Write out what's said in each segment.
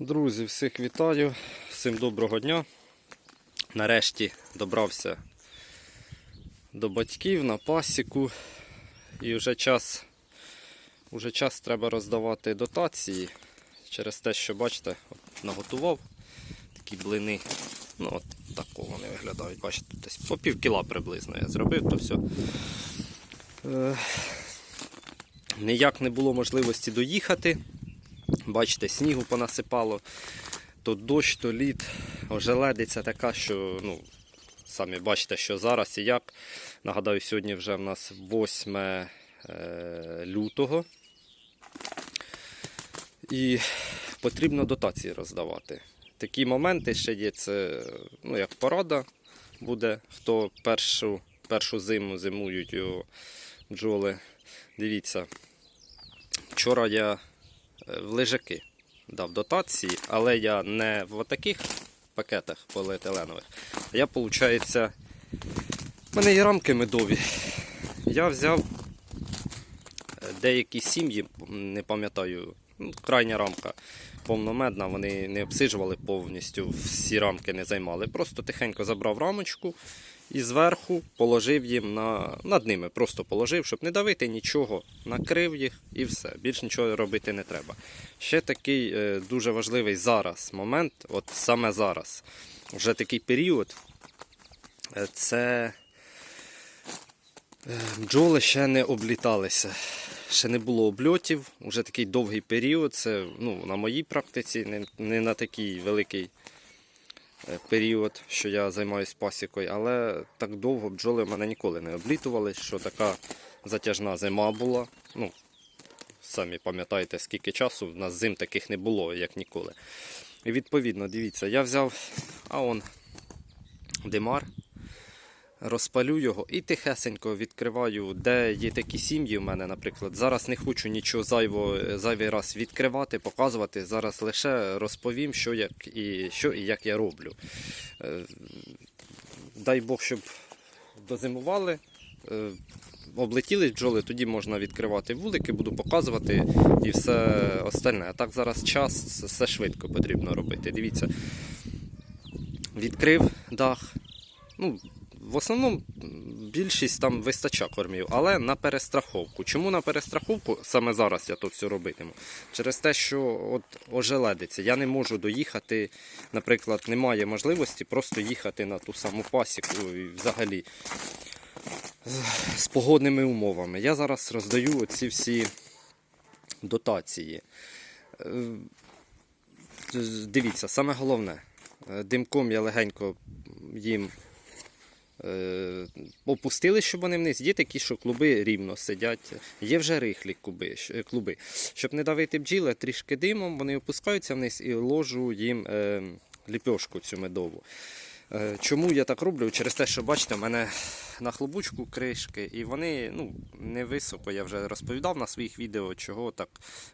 Друзі, всіх вітаю, всім доброго дня. Нарешті добрався до батьків на пасіку. І вже час, вже час треба роздавати дотації через те, що бачите, от наготував такі блини. Ну, от такого вони виглядають. Бачите, десь по пів кіла приблизно я зробив, то все. Е, ніяк не було можливості доїхати. Бачите, снігу понасипало, то дощ, то лід, ожеледиця така, що ну, самі бачите, що зараз і як. Нагадаю, сьогодні вже в нас 8 е, лютого. І потрібно дотації роздавати. Такі моменти ще є, це ну, як порада буде, хто першу, першу зиму зимують у бджоли. Дивіться, вчора я в лежаки дав дотації, але я не в таких пакетах поліетиленових. Я, виходить, в мене є рамки медові. Я взяв е, деякі сім'ї, не пам'ятаю, крайня рамка повномедна, вони не обсиджували повністю, всі рамки не займали. Просто тихенько забрав рамочку і зверху положив їм на, над ними. Просто положив, щоб не давити нічого, накрив їх і все. Більш нічого робити не треба. Ще такий е, дуже важливий зараз момент, от саме зараз, вже такий період. е, Це е, бджоли ще не обліталися. Ще не було обльотів, вже такий довгий період. Це ну, на моїй практиці, не, не на такий великий е, період, що я займаюся пасікою, але так довго бджоли в мене ніколи не облітували, що така затяжна зима була. Ну, самі пам'ятаєте, скільки часу в нас зим таких не було, як ніколи. І відповідно, дивіться, я взяв а он димар, розпалю його і тихесенько відкриваю, де є такі сім'ї в мене, наприклад. Зараз не хочу нічого зайво, зайвий раз відкривати, показувати. Зараз лише розповім, що, як і, що і як я роблю. Е, Дай Бог, щоб дозимували. е, Облетіли бджоли, тоді можна відкривати вулики, буду показувати і все остальне. А так зараз час, все швидко потрібно робити. Дивіться, відкрив дах. Ну, в основному більшість там вистача кормів, але на перестраховку. Чому на перестраховку саме зараз я то все робитиму? Через те, що от ожеледиться. Я не можу доїхати, наприклад, немає можливості просто їхати на ту саму пасіку і взагалі з погодними умовами. Я зараз роздаю оці всі дотації. Е, Дивіться, саме головне, е, димком я легенько їм опустили, щоб вони вниз. Є такі, що клуби рівно сидять, є вже рихлі клуби, клуби. Щоб не давити бджіли, трішки димом, вони опускаються вниз і ложу їм е, ліпьошку цю медову. Е, Чому я так роблю? Через те, що бачите, в мене на хлопучку кришки, і вони ну, не. Я вже розповідав на своїх відео, чого так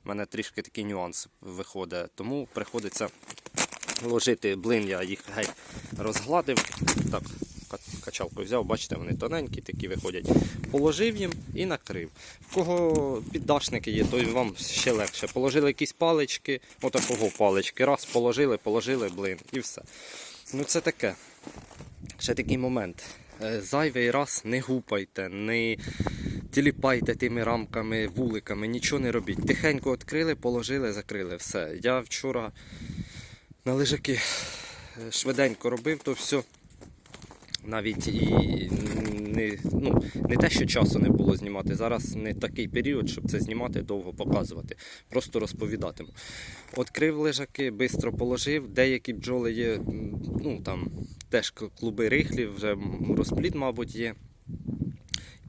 в мене трішки такий нюанс виходить. Тому приходиться ложити блин, я їх геть розгладив. Так, качалкою взяв, бачите, вони тоненькі такі виходять. Положив їм і накрив. В кого піддашники є, то вам ще легше. Положили якісь палички, отакого палички. Раз положили, положили блин і все. Ну це таке. Ще такий момент. Е, Зайвий раз не гупайте, не тіліпайте тими рамками, вуликами, нічого не робіть. Тихенько відкрили, положили, закрили. Все. Я вчора на лежаки е, швиденько робив, то все. Навіть і не, ну, не те, що часу не було знімати. Зараз не такий період, щоб це знімати, довго показувати. Просто розповідатиму. Відкрив лежаки, швидко положив. Деякі бджоли є, ну там теж клуби рихлі, вже розплід, мабуть, є.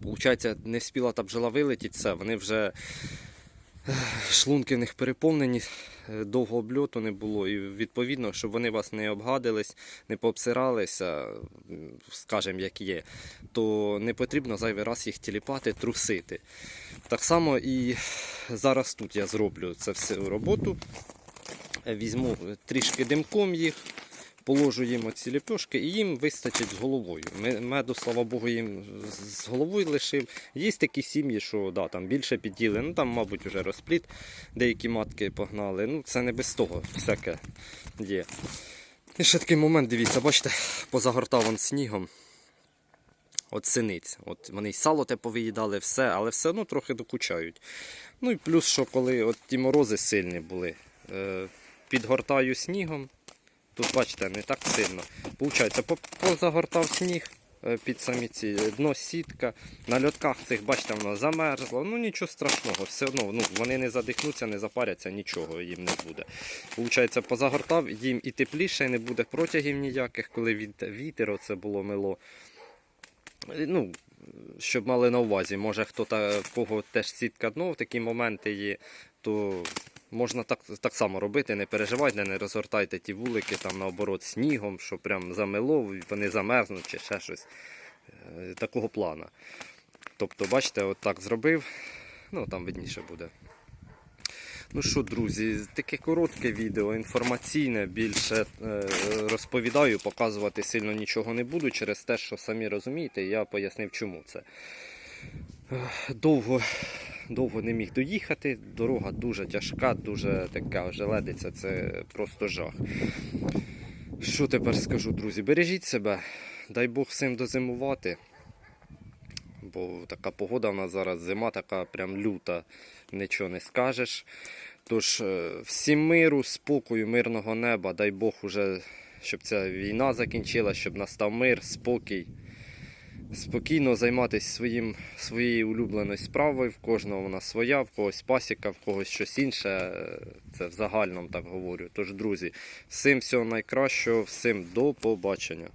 Получається, не встигла та бджола вилетіти, все, вони вже шлунки в них переповнені, е, довго обльоту не було. І відповідно, щоб вони вас не обгадились, не пообсиралися, скажімо, як є, то не потрібно зайвий раз їх тіліпати, трусити. Так само і зараз тут я зроблю це всю роботу. Е, Візьму трішки димком їх, положу їм оці ліпьошки і їм вистачить з головою. Меду, слава Богу, їм з- головою лишив. Є такі сім'ї, що да, там більше піділи, ну там, мабуть, вже розпліт, деякі матки погнали. Ну, це не без того, всяке є. І ще такий момент, дивіться, бачите, позагортав он снігом. От синиць. От вони й сало те повиїдали, все, але все одно трохи докучають. Ну і плюс, що коли от ті морози сильні були, е, підгортаю снігом. Тут, бачите, не так сильно. Получається, позагортав сніг е, під самі ці е, дно сітка. На льотках цих, бачите, воно замерзло. Ну нічого страшного, все одно ну, вони не задихнуться, не запаряться, нічого їм не буде. Получається, позагортав, їм і тепліше, не буде протягів ніяких, коли від- вітер оце було мило. Е, Ну, щоб мали на увазі, може хто та кого теж сітка дно, в такі моменти є, то можна так, так само робити, не переживайте, не розгортайте ті вулики там наоборот снігом, що прям замело, вони замерзнуть чи ще щось е, такого плана. Тобто, бачите, от так зробив, ну там видніше буде. Ну що, друзі, таке коротке відео, інформаційне, більше е, розповідаю, показувати сильно нічого не буду через те, що самі розумієте, я пояснив, чому це. Довго, довго не міг доїхати, дорога дуже тяжка, дуже така желедиця, це просто жах. Що тепер скажу, друзі? Бережіть себе, дай Бог всім дозимувати. Бо така погода в нас зараз зима, така прям люта, нічого не скажеш. Тож, е, всім миру, спокою, мирного неба, дай Бог уже, щоб ця війна закінчилась, щоб настав мир, спокій. Спокійно займатися своїм, своєю улюбленою справою. В кожного вона своя, в когось пасіка, в когось щось інше. Е, Це в загальному так говорю. Тож, друзі, всім всього найкращого, всім до побачення.